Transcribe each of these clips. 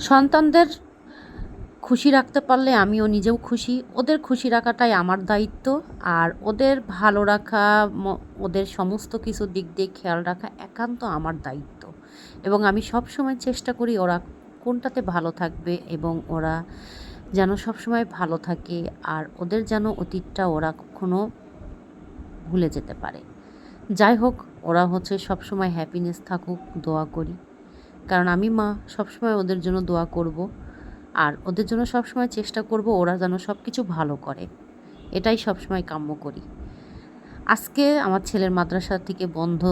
সন্তানদের খুশি রাখতে পারলে আমিও নিজেও খুশি। ওদের খুশি রাখাটাই আমার দায়িত্ব। আর ওদের ভালো রাখা ওদের সমস্ত কিছু দিক দিয়ে খেয়াল রাখা একান্ত আমার দায়িত্ব। এবং আমি সব সময় চেষ্টা করি ওরা কোনটাতে ভালো থাকবে এবং ওরা যেন সবসময় ভালো থাকে আর ওদের যেন অতীতটা ওরা কখনো ভুলে যেতে পারে। যাই হোক, ওরা হচ্ছে সবসময় হ্যাপিনেস থাকুক, দোয়া করি। কারণ আমি মা, সবসময় ওদের জন্য দোয়া করব। আর ওদের জন্য সবসময় চেষ্টা করব ওরা যেন সব কিছু ভালো করে। এটাই সবসময় কাম্য করি। আজকে আমার ছেলের মাদ্রাসা থেকে বন্ধ।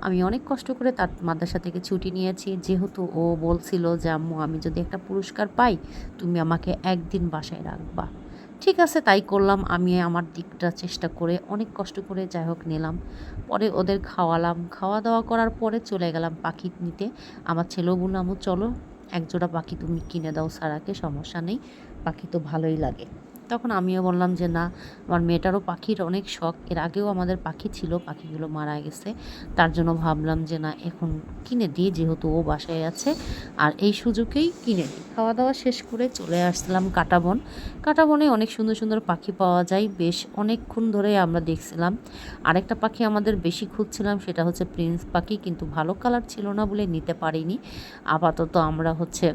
আমি অনেক কষ্ট করে তার মাদ্রাসা থেকে ছুটি নিয়েছি। যেহেতু ও বলছিল যে, আম্মু, আমি যদি একটা পুরস্কার পাই, তুমি আমাকে একদিন বাসায় রাখবা। ঠিক আছে, তাই করলাম। আমি আমার দিকটা চেষ্টা করে অনেক কষ্ট করে যাই হোক নিলাম। পরে ওদের খাওয়ালাম। খাওয়া দাওয়া করার পরে চলে গেলাম পাখি নিতে। আমার ছেলেও বললামও আমু চলো। একজোড়া পাখি তুমি কিনে দাও, সারাকে সমস্যা নেই। পাখি তো ভালোই লাগে। তখন আমিও বললাম যে, না, আমার মেয়েটারও পাখির অনেক শখ। এর আগেও আমাদের পাখি ছিল, পাখিগুলো মারা গেছে। তার জন্য ভাবলাম যে, না, এখন কিনে দিই, যেহেতু ও বাসায় আছে। আর এই সুযোগেই কিনে দিই। খাওয়া দাওয়া শেষ করে চলে আসলাম কাটাবন। কাটাবনে অনেক সুন্দর সুন্দর পাখি পাওয়া যায়। বেশ অনেকক্ষণ ধরে আমরা দেখছিলাম। আরেকটা পাখি আমাদের বেশি খুঁজছিলাম, সেটা হচ্ছে প্রিন্স পাখি, কিন্তু ভালো কালার ছিল না বলে নিতে পারিনি। আপাতত আমরা হচ্ছে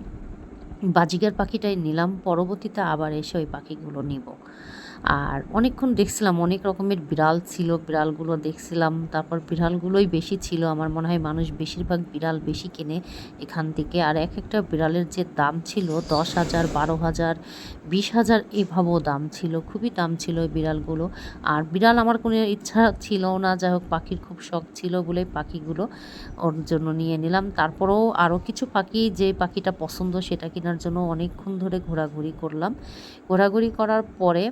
বাজিগার পাখিটাই নিলাম পরবর্তীতে আবার এসে ওই পাখিগুলো নিব। আর অনেকক্ষণ দেখছিলাম, অনেক রকমের বিড়াল ছিল, বিড়ালগুলো দেখছিলাম। তারপর বিড়ালগুলোই বেশি ছিল। আমার মনে হয় মানুষ বেশিরভাগ বিড়াল বেশি কেনে এখান থেকে। আর এক একটা বিড়ালের যে দাম ছিল দশ হাজার, বারো হাজার, বিশ হাজার, এভাবেও দাম ছিল। খুবই দাম ছিল ওই বিড়ালগুলো। আর বিড়াল আমার কোনো ইচ্ছা ছিল না। যাই হোক, পাখির খুব শখ ছিল বলে পাখিগুলো ওর জন্য নিয়ে নিলাম। তারপরেও আরও কিছু পাখি যে পাখিটা পছন্দ সেটা কেনার জন্য অনেকক্ষণ ধরে ঘোরাঘুরি করলাম। ঘোরাঘুরি করার পরে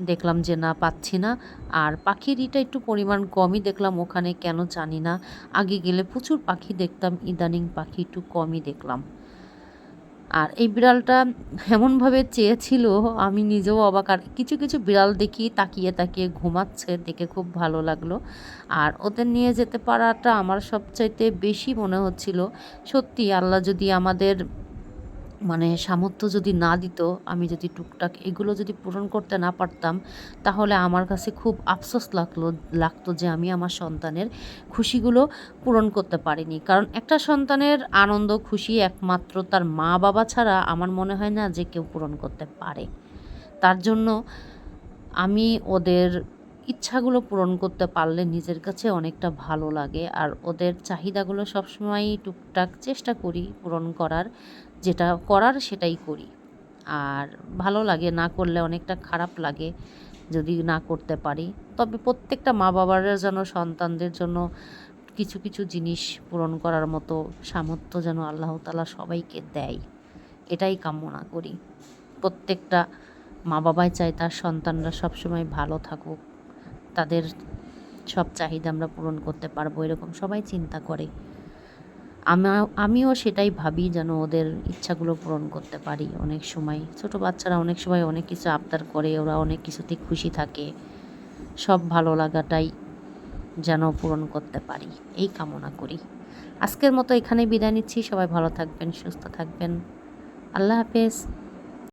দেখলাম যে না, পাচ্ছি না। আর পাখির ইটা একটু পরিমাণ কমই দেখলাম, ওখানে কেন জানি না। আগে গেলে প্রচুর পাখি দেখতাম, ইদানিং পাখি একটু কমই দেখলাম। আর এই বিড়ালটা এমনভাবে চেয়েছিল, আমি নিজেও অবাক। আর কিছু কিছু বিড়াল দেখি, তাকিয়ে তাকিয়ে ঘুমাচ্ছে, দেখে খুব ভালো লাগল। আর ওদের নিয়ে যেতে পারাটা আমার সবচাইতে বেশি মনে হচ্ছিল। সত্যি, আল্লাহ যদি আমাদের মানে সামর্থ্য যদি না দিত, আমি যদি টুকটাক এগুলো যদি পূরণ করতে না পারতাম, তাহলে আমার কাছে খুব আফসোস লাগল, লাগতো যে আমি আমার সন্তানের খুশিগুলো পূরণ করতে পারিনি। কারণ একটা সন্তানের আনন্দ, খুশি একমাত্র তার মা বাবা ছাড়া আমার মনে হয় না যে কেউ পূরণ করতে পারে। তার জন্য আমি ওদের ইচ্ছাগুলো পূরণ করতে পারলে নিজের কাছে অনেকটা ভালো লাগে। আর ওদের চাহিদাগুলো সবসময়ই টুকটাক চেষ্টা করি পূরণ করার, যেটা করার সেটাই করি। আর ভালো লাগে, না করলে অনেকটা খারাপ লাগে যদি না করতে পারি। তবে প্রত্যেকটা মা বাবারা যেন সন্তানদের জন্য কিছু কিছু জিনিস পূরণ করার মতো সামর্থ্য যেন আল্লাহ তালা সবাইকে দেয়, এটাই কামনা করি। প্রত্যেকটা মা বাবাই চায় তার সন্তানরা সবসময় ভালো থাকুক। তাদের সব চাহিদা আমরা পূরণ করতে পারব, এরকম সবাই চিন্তা করে। আমা, আমিও সেটাই ভাবি যেন ওদের ইচ্ছাগুলো পূরণ করতে পারি অনেক সময়। ছোট বাচ্চারা অনেক সময় অনেক কিছু আবদার করে, ওরা অনেক কিছুতে খুশি থাকে। সব ভালো লাগাটাই যেন পূরণ করতে পারি, এই কামনা করি। আজকের মতো এখানে বিদায় নিচ্ছি, সবাই ভালো থাকবেন, সুস্থ থাকবেন। আল্লাহ হাফেজ।